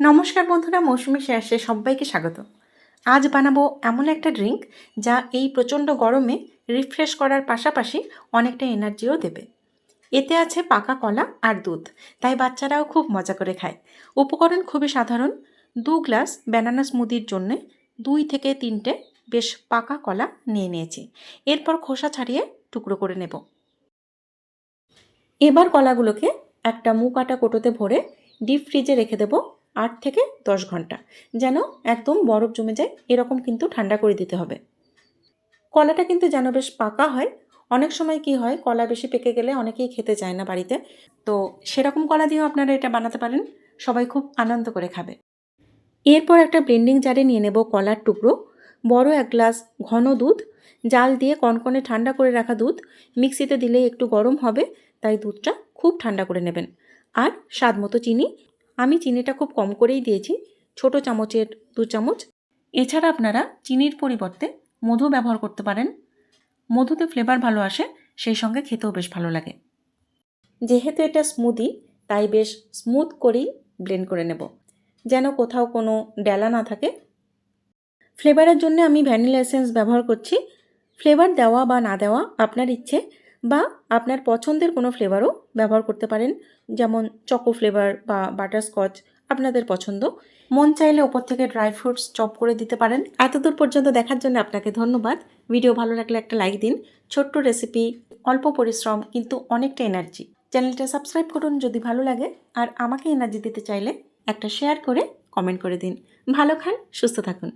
নমস্কার বন্ধুরা, মৌসুমি শেষে সবাইকে স্বাগত। আজ বানাবো এমন একটা ড্রিঙ্ক যা এই প্রচণ্ড গরমে রিফ্রেশ করার পাশাপাশি অনেকটা এনার্জিও দেবে। এতে আছে পাকা কলা আর দুধ, তাই বাচ্চারাও খুব মজা করে খায়। উপকরণ খুবই সাধারণ, দু গ্লাস ব্যানানা স্মুদির জন্যে দুই থেকে তিনটে বেশ পাকা কলা নিয়ে নিয়েছি। এরপর খোসা ছাড়িয়ে টুকরো করে নেব। এবার কলাগুলোকে একটা মুখ আটা কোটোতে ভরে ডিপ ফ্রিজে রেখে দেবো আট থেকে দশ ঘণ্টা। যেন একদম বরফ জমে যায়, এরকম কিন্তু ঠান্ডা করে দিতে হবে। কলাটা কিন্তু যেন বেশ পাকা হয়। অনেক সময় কি হয়, কলা বেশি পেকে গেলে অনেকেই খেতে চায় না বাড়িতে। তো সেরকম কলা দিয়েও আপনারা এটা বানাতে পারেন। সবাই খুব আনন্দ করে খাবে। এরপর একটা ব্লেন্ডিং জারে নিয়ে নেব কলার টুকরো। বড় এক গ্লাস ঘন দুধ। জাল দিয়ে কনকনে ঠান্ডা করে রাখা দুধ। মিক্সিতে দিলে একটু গরম হবে, তাই দুধটা খুব ঠান্ডা করে নেবেন। আর স্বাদ মতো চিনি আমি চিনিটা খুব কম করেই দিয়েছি, ছোট চামচের দু চামচ। এছাড়া আপনারা চিনির পরিবর্তে মধু ব্যবহার করতে পারেন। মধুতে ফ্লেভার ভালো আসে, সেই সঙ্গে খেতেও বেশ ভালো লাগে। যেহেতু এটা স্মুদি তাই বেশ স্মুথ করেই ব্লেন্ড করে নেব। যেন কোথাও কোনো ডেলা না থাকে। ফ্লেভারের জন্য আমি ভ্যানিলা এসেন্স ব্যবহার করছি। ফ্লেভার দেওয়া বা না দেওয়া আপনার ইচ্ছে বা আপনার পছন্দের কোনো ফ্লেভারও ব্যবহার করতে পারেন। যেমন চকো ফ্লেভার বা বাটারস্কচ আপনাদের পছন্দ। মন চাইলে ওপর থেকে ড্রাই ফ্রুটস চপ করে দিতে পারেন। এতদূর পর্যন্ত দেখার জন্য আপনাকে ধন্যবাদ। ভিডিও ভালো লাগলে একটা লাইক দিন। ছোট্ট রেসিপি অল্প পরিশ্রম, কিন্তু অনেকটা এনার্জি চ্যানেলটা সাবস্ক্রাইব করুন যদি ভালো লাগে। আর আমাকে এনার্জি দিতে চাইলে একটা শেয়ার করে কমেন্ট করে দিন। ভালো খান, সুস্থ থাকুন।